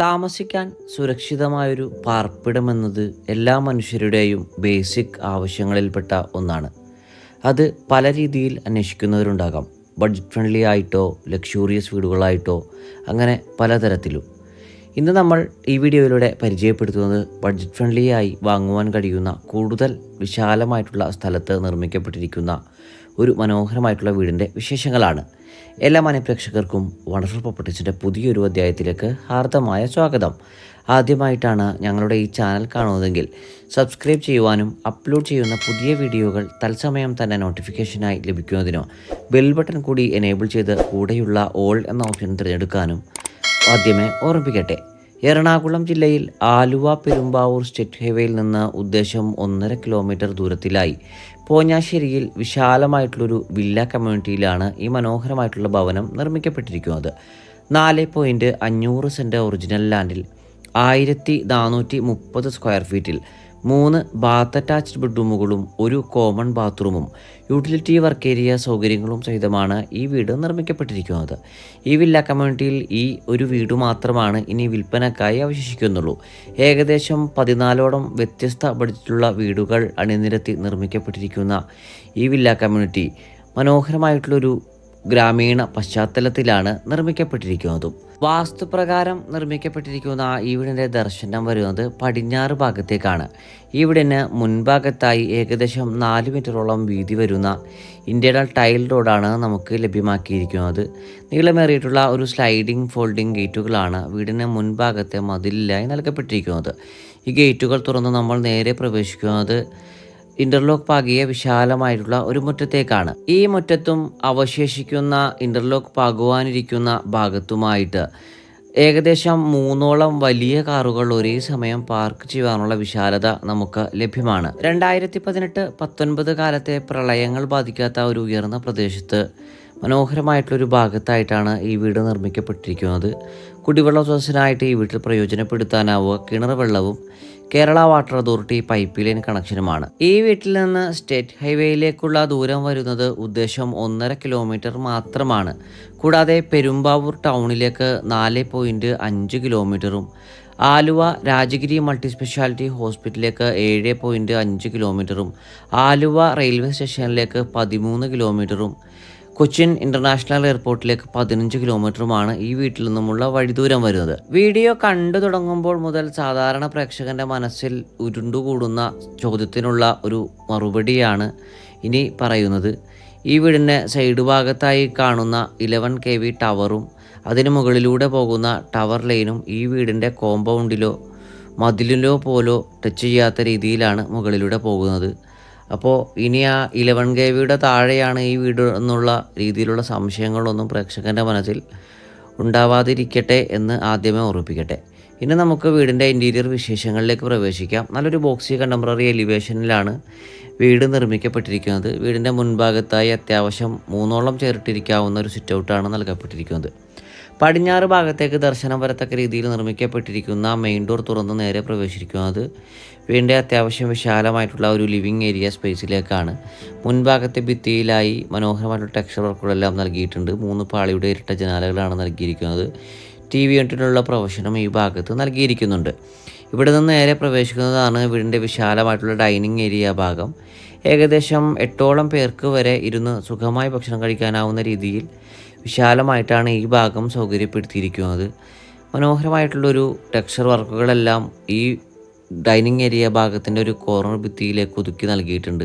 താമസിക്കാൻ സുരക്ഷിതമായൊരു പാർപ്പിടമെന്നത് എല്ലാ മനുഷ്യരുടെയും ബേസിക് ആവശ്യങ്ങളിൽപ്പെട്ട ഒന്നാണ്. അത് പല രീതിയിൽ അന്വേഷിക്കുന്നവരുണ്ടാകാം. ബഡ്ജറ്റ് ഫ്രണ്ട്ലി ആയിട്ടോ ലക്ഷൂറിയസ് വീടുകളായിട്ടോ അങ്ങനെ പലതരത്തിലും. ഇന്ന് നമ്മൾ ഈ വീഡിയോയിലൂടെ പരിചയപ്പെടുത്തുന്നത് ബഡ്ജറ്റ് ഫ്രണ്ട്ലിയായി വാങ്ങുവാൻ കഴിയുന്ന കൂടുതൽ വിശാലമായിട്ടുള്ള സ്ഥലത്ത് നിർമ്മിക്കപ്പെട്ടിരിക്കുന്ന ഒരു മനോഹരമായിട്ടുള്ള വീടിന്റെ വിശേഷങ്ങളാണ്. എല്ലാ മനഃപ്രേക്ഷകർക്കും വണ്ടർഫുൾ പ്രോപ്പർട്ടീസിന്റെ പുതിയൊരു അധ്യായത്തിലേക്ക് ഹാർദമായ സ്വാഗതം. ആദ്യമായിട്ടാണ് ഞങ്ങളുടെ ഈ ചാനൽ കാണുന്നതെങ്കിൽ സബ്സ്ക്രൈബ് ചെയ്യുവാനും അപ്ലോഡ് ചെയ്യുന്ന പുതിയ വീഡിയോകൾ തത്സമയം തന്നെ നോട്ടിഫിക്കേഷനായി ലഭിക്കുന്നതിനോ ബെൽ ബട്ടൺ കൂടി എനേബിൾ ചെയ്ത് കൂടെയുള്ള ഓൾ എന്ന ഓപ്ഷൻ തിരഞ്ഞെടുക്കാനും ആദ്യമേ ഓർമ്മിപ്പിക്കട്ടെ. എറണാകുളം ജില്ലയിൽ ആലുവ പെരുമ്പാവൂർ സ്റ്റേറ്റ് ഹൈവേയിൽ നിന്ന് ഉദ്ദേശം ഒന്നര കിലോമീറ്റർ ദൂരത്തിലായി പോഞ്ഞാശ്ശേരിയിൽ വിശാലമായിട്ടുള്ളൊരു വില്ല കമ്മ്യൂണിറ്റിയിലാണ് ഈ മനോഹരമായിട്ടുള്ള ഭവനം നിർമ്മിക്കപ്പെട്ടിരിക്കുന്നത്. നാല് പോയിന്റ് അഞ്ഞൂറ് സെന്റ് ഒറിജിനൽ ലാൻഡിൽ ആയിരത്തി നാനൂറ്റി മുപ്പത് സ്ക്വയർ ഫീറ്റിൽ മൂന്ന് ബാത്ത് അറ്റാച്ച്ഡ് ബെഡ്റൂമുകളും ഒരു കോമൺ ബാത്റൂമും യൂട്ടിലിറ്റി വർക്ക് ഏരിയ സൗകര്യങ്ങളും സഹിതമാണ് ഈ വീട് നിർമ്മിക്കപ്പെട്ടിരിക്കുന്നത്. ഈ വില്ല കമ്മ്യൂണിറ്റിയിൽ ഈ ഒരു വീട് മാത്രമാണ് ഇനി വിൽപ്പനക്കായി അവശേഷിക്കുന്നുള്ളൂ. ഏകദേശം പതിനാലോളം വ്യത്യസ്ത ബഡ്ജറ്റിലുള്ള വീടുകൾ അണിനിരത്തി നിർമ്മിക്കപ്പെട്ടിരിക്കുന്ന ഈ വില്ല കമ്മ്യൂണിറ്റി മനോഹരമായിട്ടുള്ളൊരു ഗ്രാമീണ പശ്ചാത്തലത്തിലാണ് നിർമ്മിക്കപ്പെട്ടിരിക്കുന്നതും. വാസ്തുപ്രകാരം നിർമ്മിക്കപ്പെട്ടിരിക്കുന്ന ഈ വീടിന്റെ ദർശനം വരുന്നത് പടിഞ്ഞാറ് ഭാഗത്തേക്കാണ്. ഈ വീടിന് മുൻഭാഗത്തായി ഏകദേശം നാല് മീറ്ററോളം വീതി വരുന്ന ഇന്ത്യയുടെ ടൈൽ റോഡാണ് നമുക്ക് ലഭ്യമാക്കിയിരിക്കുന്നത്. നീളമേറിയിട്ടുള്ള ഒരു സ്ലൈഡിംഗ് ഫോൾഡിംഗ് ഗേറ്റുകളാണ് വീടിന് മുൻഭാഗത്തെ മതിലിലായി നൽകപ്പെട്ടിരിക്കുന്നത്. ഈ ഗേറ്റുകൾ തുറന്ന് നമ്മൾ നേരെ പ്രവേശിക്കുന്നത് ഇന്റർലോക്ക് പാകിയ വിശാലമായിട്ടുള്ള ഒരു മുറ്റത്തേക്കാണ്. ഈ മുറ്റത്തും അവശേഷിക്കുന്ന ഇന്റർലോക്ക് പാകുവാനിരിക്കുന്ന ഭാഗത്തുമായിട്ട് ഏകദേശം മൂന്നോളം വലിയ കാറുകൾ ഒരേ സമയം പാർക്ക് ചെയ്യാനുള്ള വിശാലത നമുക്ക് ലഭ്യമാണ്. രണ്ടായിരത്തി പതിനെട്ട് പത്തൊൻപത് കാലത്തെ പ്രളയങ്ങൾ ബാധിക്കാത്ത ഒരു ഉയർന്ന പ്രദേശത്ത് മനോഹരമായിട്ടുള്ളൊരു ഭാഗത്തായിട്ടാണ് ഈ വീട് നിർമ്മിക്കപ്പെട്ടിരിക്കുന്നത്. കുടിവെള്ള സ്രോതസ്സിനായിട്ട് ഈ വീട്ടിൽ പ്രയോജനപ്പെടുത്താനാവുക. കിണർ വെള്ളവും Kerala water authority pipe line കണക്ഷനുമാണ്. ഈ വീട്ടിൽ നിന്ന് സ്റ്റേറ്റ് ഹൈവേയിലേക്കുള്ള ദൂരം വരുന്നത് ഉദ്ദേശം ഒന്നര കിലോമീറ്റർ മാത്രമാണ്. കൂടാതെ പെരുമ്പാവൂർ ടൗണിലേക്ക് നാല് പോയിന്റ് അഞ്ച് കിലോമീറ്ററും ആലുവ രാജഗിരി മൾട്ടി സ്പെഷ്യാലിറ്റി ഹോസ്പിറ്റലിലേക്ക് ഏഴ് പോയിന്റ് അഞ്ച് കിലോമീറ്ററും ആലുവ റെയിൽവേ സ്റ്റേഷനിലേക്ക് പതിമൂന്ന് കിലോമീറ്ററും കൊച്ചിൻ ഇന്റർനാഷണൽ എയർപോർട്ടിലേക്ക് പതിനഞ്ച് കിലോമീറ്ററുമാണ് ഈ വീട്ടിൽ നിന്നുമുള്ള വഴിദൂരം വരുന്നത്. വീഡിയോ കണ്ടു തുടങ്ങുമ്പോൾ മുതൽ സാധാരണ പ്രേക്ഷകന്റെ മനസ്സിൽ ഉരുണ്ടുകൂടുന്ന ചോദ്യത്തിനുള്ള ഒരു മറുപടിയാണ് ഇനി പറയുന്നത്. ഈ വീടിന്റെ സൈഡ് ഭാഗത്തായി കാണുന്ന ഇലവൻ കെ വി ടവറും അതിന് മുകളിലൂടെ പോകുന്ന ടവർ ലൈനും ഈ വീടിന്റെ കോമ്പൗണ്ടിലോ മതിലിലോ പോലോ ടച്ച് ചെയ്യാത്ത രീതിയിലാണ് മുകളിലൂടെ പോകുന്നത്. അപ്പോൾ ഇനി ആ ഇലവൻ കെ വിയുടെ താഴെയാണ് ഈ വീട് എന്നുള്ള രീതിയിലുള്ള സംശയങ്ങളൊന്നും പ്രേക്ഷകന്റെ മനസ്സിൽ ഉണ്ടാവാതിരിക്കട്ടെ എന്ന് ആദ്യമേ ഓർമ്മിപ്പിക്കട്ടെ. ഇനി നമുക്ക് വീടിന്റെ ഇന്റീരിയർ വിശേഷങ്ങളിലേക്ക് പ്രവേശിക്കാം. നല്ലൊരു ബോക്സി കണ്ടംപററി എലിവേഷനിലാണ് വീട് നിർമ്മിക്കപ്പെട്ടിരിക്കുന്നത്. വീടിന്റെ മുൻഭാഗത്തായി അത്യാവശ്യം മൂന്നോളം ചേർത്തിരിക്കാവുന്ന ഒരു സിറ്റ് ഔട്ടാണ് നൽകപ്പെട്ടിരിക്കുന്നത്. പടിഞ്ഞാറ് ഭാഗത്തേക്ക് ദർശനം വരത്തക്ക രീതിയിൽ നിർമ്മിക്കപ്പെട്ടിരിക്കുന്ന മെയിൻ ഡോർ തുറന്ന് നേരെ പ്രവേശിക്കുന്നത് വീടിന്റെ അത്യാവശ്യം വിശാലമായിട്ടുള്ള ഒരു ലിവിങ് ഏരിയ സ്പേസിലേക്കാണ് മുൻഭാഗത്തെ ഭിത്തിയിലായി മനോഹരമായിട്ടുള്ള ടെക്സ്ചർ വർക്കുകളെല്ലാം നൽകിയിട്ടുണ്ട്. മൂന്ന് പാളിയുടെ ഇരട്ട ജനാലകളാണ് നൽകിയിരിക്കുന്നത്. ടി വി യൂണിറ്റിനുള്ള പ്രൊഫഷനും ഈ ഭാഗത്ത് നൽകിയിരിക്കുന്നുണ്ട്. ഇവിടെ നിന്ന് നേരെ പ്രവേശിക്കുന്നതാണ് വീടിന്റെ വിശാലമായിട്ടുള്ള ഡൈനിങ് ഏരിയ ഭാഗം. ഏകദേശം എട്ടോളം പേർക്ക് വരെ ഇരുന്ന് സുഖമായി ഭക്ഷണം കഴിക്കാനാവുന്ന രീതിയിൽ വിശാലമായിട്ടാണ് ഈ ഭാഗം സൗകര്യപ്പെടുത്തിയിരിക്കുന്നത്. മനോഹരമായിട്ടുള്ളൊരു ടെക്സ്ചർ വർക്കുകളെല്ലാം ഈ ഡൈനിങ് ഏരിയ ഭാഗത്തിന്റെ ഒരു കോർണർ ഭിത്തിയിലേക്ക് ഒതുക്കി നൽകിയിട്ടുണ്ട്.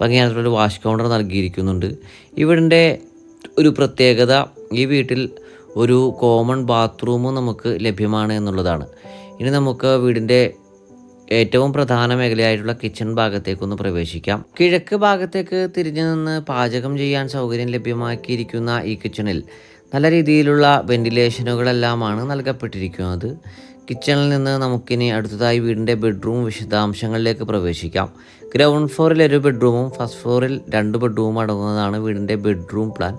ഭംഗിയായിട്ടുള്ളൊരു വാഷ് കൗണ്ടർ നൽകിയിരിക്കുന്നുണ്ട്. ഇവിടിന്റെ ഒരു പ്രത്യേകത ഈ വീട്ടിൽ ഒരു കോമൺ ബാത്റൂമും നമുക്ക് ലഭ്യമാണ് എന്നുള്ളതാണ്. ഇനി നമുക്ക് വീടിന്റെ ഏറ്റവും പ്രധാന മേഖലയായിട്ടുള്ള കിച്ചൺ ഭാഗത്തേക്കൊന്ന് പ്രവേശിക്കാം. കിഴക്ക് ഭാഗത്തേക്ക് തിരിഞ്ഞു നിന്ന് പാചകം ചെയ്യാൻ സൗകര്യം ലഭ്യമാക്കിയിരിക്കുന്ന ഈ കിച്ചണിൽ നല്ല രീതിയിലുള്ള വെന്റിലേഷനുകളെല്ലാമാണ് നൽകപ്പെട്ടിരിക്കുന്നത്. കിച്ചണിൽ നിന്ന് നമുക്കിനി അടുത്തതായി വീടിന്റെ ബെഡ്റൂം വിശദാംശങ്ങളിലേക്ക് പ്രവേശിക്കാം. ഗ്രൗണ്ട് ഫ്ലോറിൽ ഒരു ബെഡ്റൂമും ഫസ്റ്റ് ഫ്ലോറിൽ രണ്ട് ബെഡ്റൂമും അടങ്ങുന്നതാണ് വീടിന്റെ ബെഡ്റൂം പ്ലാൻ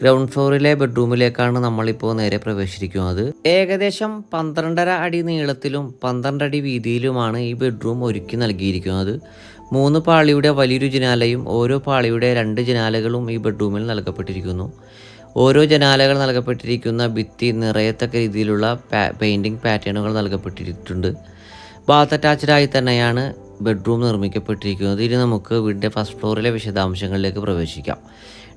ഗ്രൗണ്ട് ഫ്ലോറിലെ ബെഡ്റൂമിലേക്കാണ് നമ്മളിപ്പോൾ നേരെ പ്രവേശിക്കുന്നത് ഏകദേശം പന്ത്രണ്ടര അടി നീളത്തിലും പന്ത്രണ്ട് അടി വീതിയിലുമാണ് ഈ ബെഡ്റൂം ഒരുക്കി നൽകിയിരിക്കുന്നത്. മൂന്ന് പാളിയുടെ വലിയൊരു ജനാലയും ഓരോ പാളിയുടെ രണ്ട് ജനാലകളും ഈ ബെഡ്റൂമിൽ നൽകപ്പെട്ടിരിക്കുന്നു. ഓരോ ജനാലകൾ നൽകപ്പെട്ടിരിക്കുന്ന ഭിത്തി നിറയത്തക്ക രീതിയിലുള്ള പെയിന്റിംഗ് പാറ്റേണുകൾ നൽകപ്പെട്ടിട്ടുണ്ട്. ബാത്ത് അറ്റാച്ച്ഡായി തന്നെയാണ് ബെഡ്റൂം നിർമ്മിക്കപ്പെട്ടിരിക്കുന്നത്. ഇനി നമുക്ക് വീടിന്റെ ഫസ്റ്റ് ഫ്ലോറിലെ വിശദാംശങ്ങളിലേക്ക് പ്രവേശിക്കാം.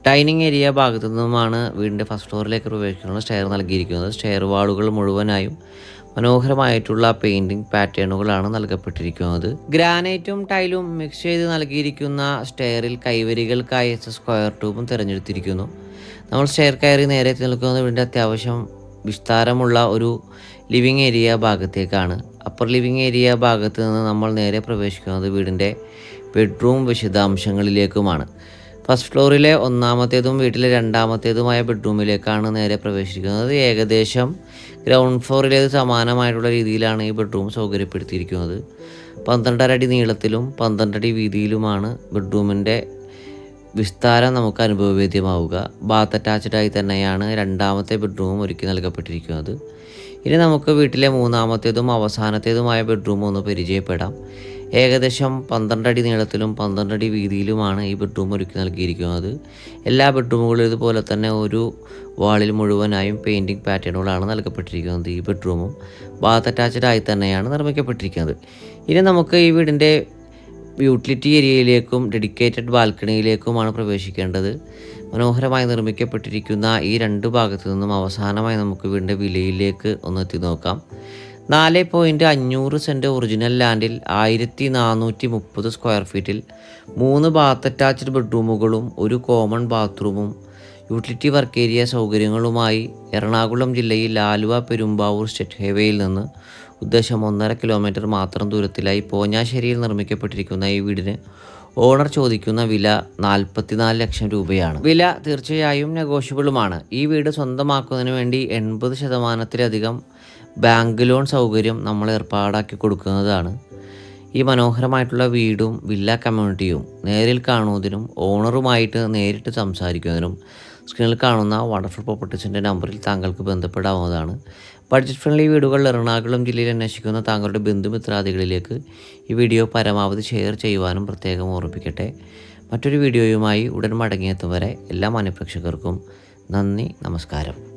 ഡൈനിങ് ഏരിയ ഭാഗത്തു നിന്നുമാണ് വീടിന്റെ ഫസ്റ്റ് ഫ്ലോറിലേക്ക് പ്രവേശിക്കാനുള്ള സ്റ്റെയർ നൽകിയിരിക്കുന്നത്. സ്റ്റെയർ വാളുകൾ മുഴുവനായും മനോഹരമായിട്ടുള്ള പെയിന്റിംഗ് പാറ്റേണുകളാണ് നൽകപ്പെട്ടിരിക്കുന്നത്. ഗ്രാനൈറ്റും ടൈലും മിക്സ് ചെയ്ത് നൽകിയിരിക്കുന്ന സ്റ്റെയറിൽ കൈവരികൾക്കായി സ്ക്വയർ ട്യൂബും തിരഞ്ഞെടുത്തിരിക്കുന്നു. നമ്മൾ സ്റ്റെയർ കയറി നേരെ നിൽക്കുന്നത് വീടിന്റെ അത്യാവശ്യം വിസ്താരമുള്ള ഒരു ലിവിങ് ഏരിയ ഭാഗത്തേക്കാണ്. അപ്പർ ലിവിങ് ഏരിയ ഭാഗത്ത് നിന്ന് നമ്മൾ നേരെ പ്രവേശിക്കുന്നത് വീടിന്റെ ബെഡ്റൂം വിശദാംശങ്ങളിലേക്കുമാണ്. ഫസ്റ്റ് ഫ്ലോറിലെ ഒന്നാമത്തേതും വീട്ടിലെ രണ്ടാമത്തേതുമായ ബെഡ്റൂമിലേക്കാണ് നേരെ പ്രവേശിക്കുന്നത്. ഏകദേശം ഗ്രൗണ്ട് ഫ്ലോറിലേത് സമാനമായിട്ടുള്ള രീതിയിലാണ് ഈ ബെഡ്റൂം സൗകര്യപ്പെടുത്തിയിരിക്കുന്നത്. പന്ത്രണ്ടര അടി നീളത്തിലും പന്ത്രണ്ടടി വീതിയിലുമാണ് ബെഡ്റൂമിന്റെ വിസ്താരം നമുക്ക് അനുഭവവേദ്യമാവുക. ബാത്ത് അറ്റാച്ച്ഡായി തന്നെയാണ് രണ്ടാമത്തെ ബെഡ്റൂം ഒരുക്കി നൽകപ്പെട്ടിരിക്കുന്നത്. ഇനി നമുക്ക് വീട്ടിലെ മൂന്നാമത്തേതും അവസാനത്തേതുമായ ബെഡ്റൂം ഒന്ന് പരിചയപ്പെടാം. ഏകദേശം പന്ത്രണ്ടടി നീളത്തിലും പന്ത്രണ്ടടി വീതിയിലുമാണ് ഈ ബെഡ്റൂം ഒരുക്കി നൽകിയിരിക്കുന്നത്. എല്ലാ ബെഡ്റൂമുകളും ഇതുപോലെ തന്നെ ഒരു വാളിൽ മുഴുവനായും പെയിന്റിങ് പാറ്റേണുകളാണ് നൽകപ്പെട്ടിരിക്കുന്നത് ഈ ബെഡ്റൂമും ബാത്ത് അറ്റാച്ച്ഡായി തന്നെയാണ് നിർമ്മിക്കപ്പെട്ടിരിക്കുന്നത്. ഇനി നമുക്ക് ഈ വീടിന്റെ യൂട്ടിലിറ്റി ഏരിയയിലേക്കും ഡെഡിക്കേറ്റഡ് ബാൽക്കണിയിലേക്കുമാണ് പ്രവേശിക്കേണ്ടത്. മനോഹരമായി നിർമ്മിക്കപ്പെട്ടിരിക്കുന്ന ഈ രണ്ട് ഭാഗത്തു നിന്നും അവസാനമായി നമുക്ക് വീണ്ടും വിലയിലേക്ക് ഒന്ന് എത്തി നോക്കാം. നാല് പോയിന്റ് അഞ്ഞൂറ് സെന്റ് ഒറിജിനൽ ലാൻഡിൽ ആയിരത്തി നാനൂറ്റി മുപ്പത് സ്ക്വയർ ഫീറ്റിൽ മൂന്ന് ബാത്ത് അറ്റാച്ച്ഡ് ബെഡ്റൂമുകളും ഒരു കോമൺ ബാത്റൂമും യൂട്ടിലിറ്റി വർക്ക് ഏരിയ സൗകര്യങ്ങളുമായി എറണാകുളം ജില്ലയിൽ ആലുവ പെരുമ്പാവൂർ സ്റ്റേറ്റ് ഹൈവേയിൽ നിന്ന് ഉദ്ദേശം ഒന്നര കിലോമീറ്റർ മാത്രം ദൂരത്തിലായി പോഞ്ഞാശ്ശേരിയിൽ നിർമ്മിക്കപ്പെട്ടിരിക്കുന്ന ഈ വീടിന് ഓണർ ചോദിക്കുന്ന വില നാൽപ്പത്തിനാല് ലക്ഷം രൂപയാണ്. വില തീർച്ചയായും നെഗോഷ്യബിളുമാണ്. ഈ വീട് സ്വന്തമാക്കുന്നതിന് വേണ്ടി എൺപത് ശതമാനത്തിലധികം ബാങ്ക് ലോൺ സൗകര്യം നമ്മൾ ഏർപ്പാടാക്കി കൊടുക്കുന്നതാണ്. ഈ മനോഹരമായിട്ടുള്ള വീടും വില്ല കമ്മ്യൂണിറ്റിയും നേരിൽ കാണുന്നതിനും ഓണറുമായിട്ട് നേരിട്ട് സംസാരിക്കുന്നതിനും സ്ക്രീനിൽ കാണുന്ന വണ്ടർഫുൾ പ്രോപ്പർട്ടീസിന്റെ നമ്പറിൽ താങ്കൾക്ക് ബന്ധപ്പെടാവുന്നതാണ്. ബഡ്ജറ്റ് ഫ്രണ്ട്ലി വീടുകൾ എറണാകുളം ജില്ലയിൽ അന്വേഷിക്കുന്ന താങ്കളുടെ ബന്ധുമിത്രാദികളിലേക്ക് ഈ വീഡിയോ പരമാവധി ഷെയർ ചെയ്യുവാനും പ്രത്യേകം ഓർമ്മിപ്പിക്കട്ടെ. മറ്റൊരു വീഡിയോയുമായി ഉടൻ മടങ്ങിയെത്തും വരെ എല്ലാ മാന്യപ്രേക്ഷകർക്കും നന്ദി നമസ്കാരം.